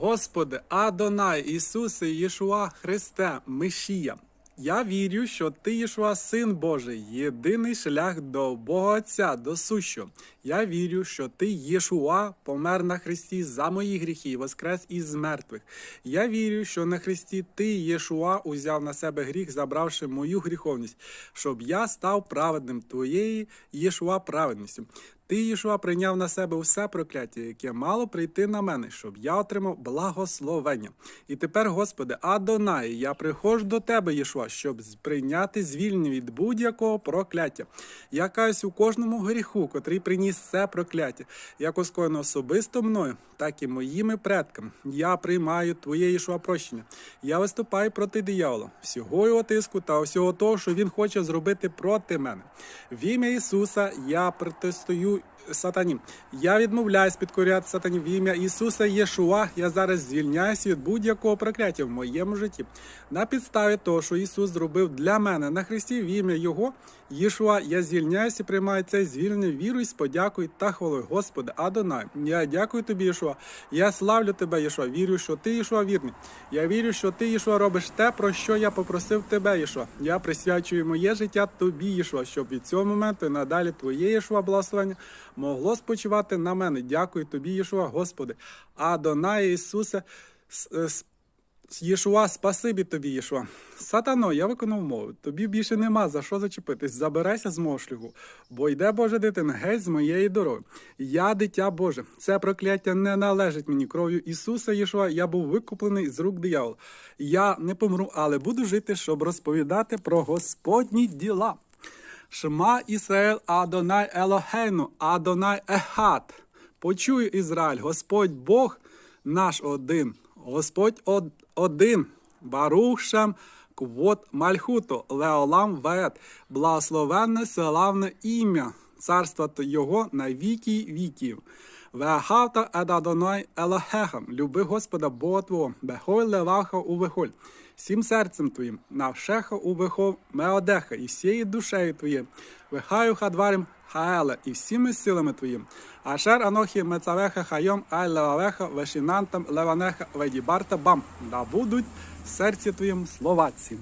Господи, Адонай, Ісусе, Єшуа, Христе, Мишія. Я вірю, що ти, Єшуа, Син Божий, єдиний шлях до Бога Отця, до сущого. Я вірю, що ти, Єшуа, помер на Христі за мої гріхи і воскрес із мертвих. Я вірю, що на Христі ти, Єшуа, узяв на себе гріх, забравши мою гріховність, щоб я став праведним твоєї Єшуа праведністю. Ти, Єшуа, прийняв на себе усе прокляття, яке мало прийти на мене, щоб я отримав благословення. І тепер, Господи, Адонай, я приходжу до Тебе, Єшуа, щоб прийняти звільнення від будь-якого прокляття. Я каюсь у кожному гріху, котрий приніс це прокляття, як оскоєно особисто мною, так і моїми предками. Я приймаю Твоє Єшуа прощення. Я виступаю проти диявола, всього його тиску та всього того, що він хоче зробити проти мене. В ім'я Ісуса я протестую сатані. Я відмовляюсь підкоряти сатані в ім'я Ісуса Єшуа. Я зараз звільняюся від будь-якого прокляття в моєму житті. На підставі того, що Ісус зробив для мене на Христі в ім'я Його, Єшуа, я звільняюся і приймаю це звільнення вірою, з подякою та хвалою. Господи, Адонай, я дякую тобі, Єшуа. Я славлю тебе, Єшуа. Вірю, що ти, Єшуа, вірний. Я вірю, що ти, Єшуа, робиш те, про що я попросив тебе, Єшуа. Я присвячую моє життя тобі, Єшуа, щоб від цього моменту і надалі твоє Єшуа благословення могло спочивати на мене. Дякую тобі, Єшуа, Господи. Адонай, Ісусе, е, Єшуа, спасибі тобі, Єшуа. Сатано, я виконав мову. Тобі більше нема за що зачепитись. Забирайся з мого шляху, бо йде Божа дитина геть з моєї дороги. Я дитя Боже. Це прокляття не належить мені кров'ю Ісуса Єшуа. Я був викуплений з рук диявола. Я не помру, але буду жити, щоб розповідати про Господні діла. Шма Ісраїл Адонай Елохейну, Адонай Ехат. Почуй, Ізраїль, Господь Бог наш один, Господь од- один, Барухшем, Квот Мальхуто, Леолам Вет, благословенне славне ім'я, царство Його на віки віків. Вехавта Едадонай Елохехам, люби Господа Бога Твого, бехой леваха у вихоль, всім серцем твоїм, навшеха у вихов меодеха, і всією душею твоєю, вихаю хадварим хаеле, і всіми силами твоїм. Ашер анохі мецавеха хайом, ай левавеха, вешінантам леванеха, ведібарта бам, да будуть в серці твоїм словаці.